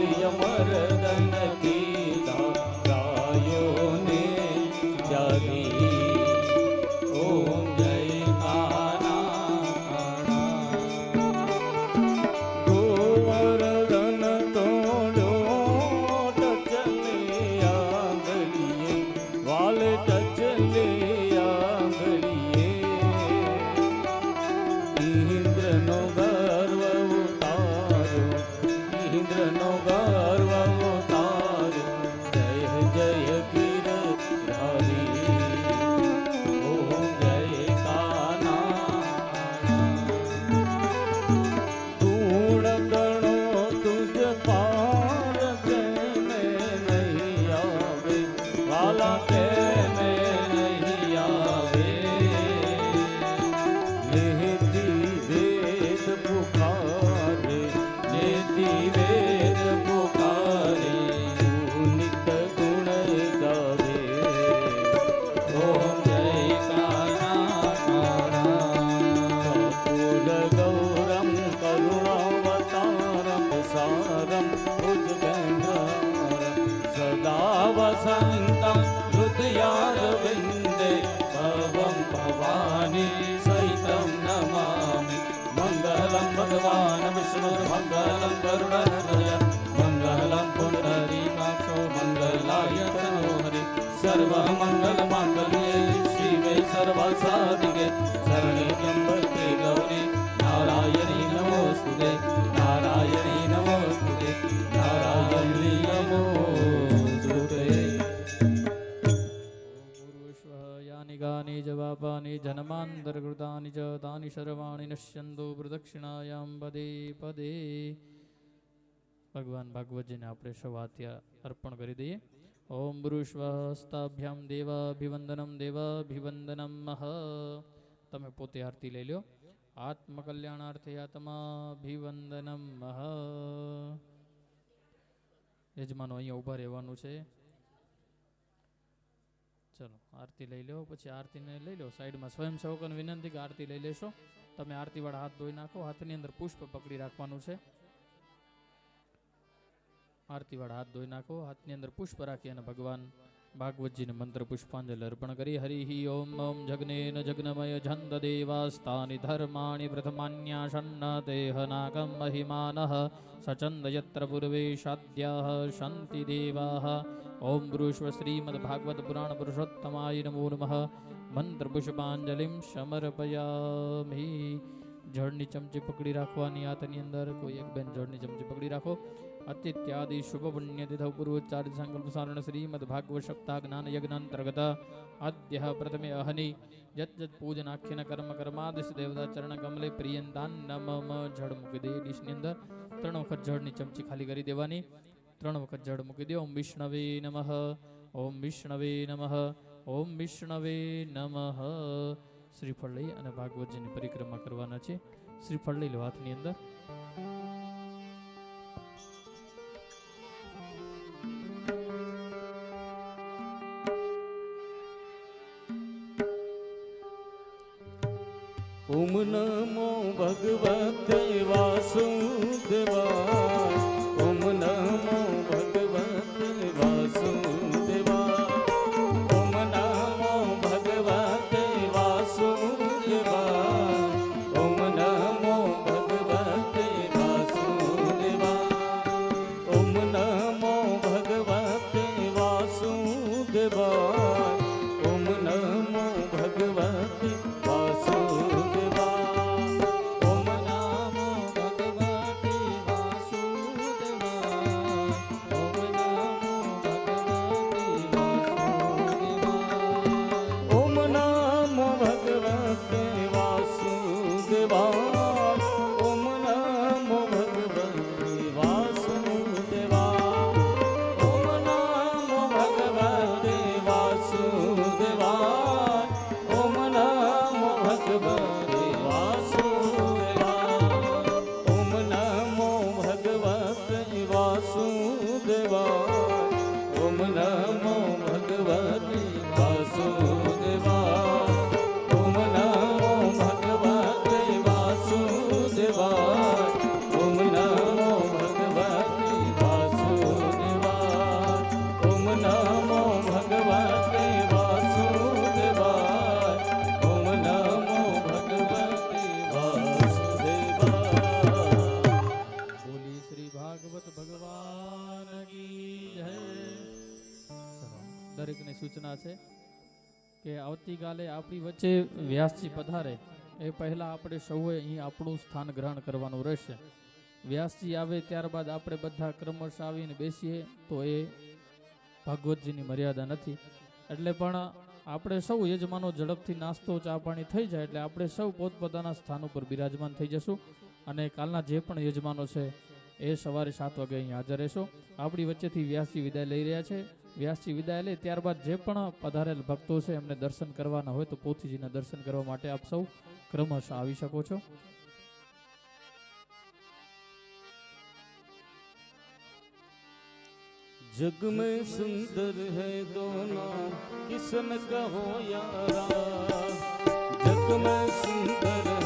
અમર te हृदयारविन्दे भवं भवानी सहितं नमामि मङ्गलं भगवान् विष्णुर्मङ्गलं करुणहृदय मङ्गलं पुनरीकाक्षो मङ्गलाय तनोहरि सर्वमङ्गलमाङ्गल्ये शिवे सर्वसाधिके शरणे त्र्यम्बके गौरी नारायणी नमोऽस्तुते તાની ગાની ચ પાપાની જન્માંતરકૃતાની ચ તાની સર્વાણી નશ્યંતુ પ્રદક્ષિણાયામ પદે પદે ભગવાન ભાગવતજીને આપણે સૌ અર્પણ કરી દઈએ ઓમ પુરુષવહસ્તાભ્યામ દેવાભિવંદનમ દેવાભિવંદનમ મહ તમે પોતે આરતી લઈ લો આત્મકલ્યાણાર્થે આત્માભિવંદનમ મહ યજમાનો અહીંયા ઊભા રહેવાનું છે। ચલો, આરતી લઈ લો પછી આરતીને લઈ લો સાઈડમાં સ્વયંસેવકોને વિનંતી કે આરતી લઈ લેશો. તમે આરતીવાળા હાથ ધોઈ નાખો, હાથની અંદર પુષ્પ પકડી રાખવાનું છે. આરતીવાળા હાથ ધોઈ નાખો, હાથની અંદર પુષ્પ રાખી અને ભગવાન ભાગવતજીને મંત્ર પુષ્પાંજલિ અર્પણ કરી હરિ ઓમ ઓમ જગ્નેન જગ્નમય છંદ દેવાસ્તાની ધર્માણી પ્રથમાન્યાસન્ન તેહ નાગમ મહિમાન સચંદ યત્ર પૂર્વે શાદ્યા શાંતિ દેવા. ઓમ પુરુષ્વ શ્રીમદ ભાગવત પુરાણ પુરુષોત્તમાય નમો નમઃ. મંત્ર પુષ્પાંજલિમ સમર્પયામિ. જળની ચમચી પકડી રાખવાની આતની અંદર કોઈ એક બેન જળની ચમચી પકડી રાખો. યજ્ઞાંતર્ગત આદ્ય પ્રથમે અહની યત યત પૂજન આખ્યન કર્મ કર્માદિશ દેવતા ચરણ કમલે પ્રિયંતાન નમમ જળ મૂકી દે ડીશની અંદર ત્રણ વખત જળની ચમચી ખાલી કરી દેવાની ત્રણ વખત જળ મૂકી દે ઓમ વિષ્ણવે નમઃ ઓમ વિષ્ણવે નમઃ ઓમ વિષ્ણવે નમઃ શ્રીફળ લઈ અને ભાગવતજીની પરિક્રમા કરવાના છે શ્રીફળ લઈ લો હાથની અંદર નથી વાસું દરેકને સૂચના છે કે આવતીકાલે આપણી વચ્ચે વ્યાસજી પધારે. એ પહેલા આપણે સૌએ અહીં આપણું સ્થાન ગ્રહણ કરવાનું રહેશે. વ્યાસજી આવે ત્યારબાદ આપણે બધા ક્રમશ આવીને બેસીએ તો એ ભાગવતજીની મર્યાદા નથી. એટલે પણ આપણે સૌ યજમાનો ઝડપથી નાસ્તો ચા પાણી થઈ જાય એટલે આપણે સૌ પોતપોતાના સ્થાન ઉપર બિરાજમાન થઈ જશું અને કાલના જે પણ યજમાનો છે એ સવારે સાત વાગે અહીં હાજર રહેશો. આપણી વચ્ચેથી વ્યાસજી વિદાય લઈ રહ્યા છે. વ્યાસજી વિદાય લે ત્યારબાદ જે પણ પધારેલ ભક્તો છે એમને દર્શન કરવાના હોય તો પોથીજીના દર્શન કરવા માટે આપ સૌ ક્રમશઃ આવી શકો છો जग में सुंदर है दोनों किसन कहो यारा जग में सुंदर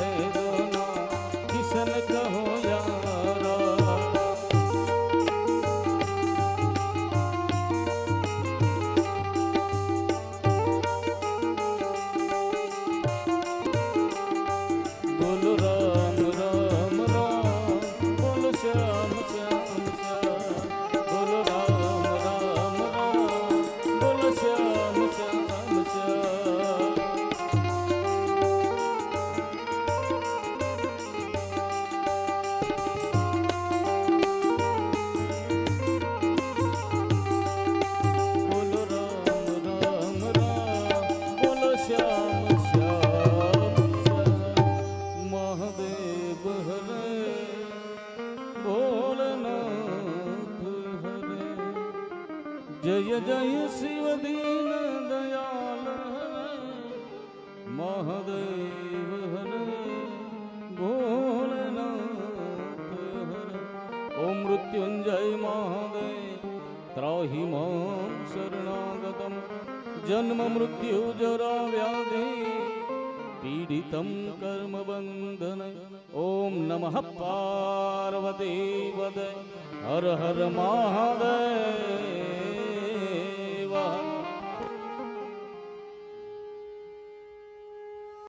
મહાદેવ હરે ભોલેનાથ હરે ઓમ મૃત્યુંજય મહાદેવ, ત્રાહિ મામ શરણાગતમ, જન્મ મૃત્યુ જરા વ્યાધિ પીડિતમ કર્મ બંધન ઓમ નમઃ પાર્વતી પદય હર હર મહાદેવ.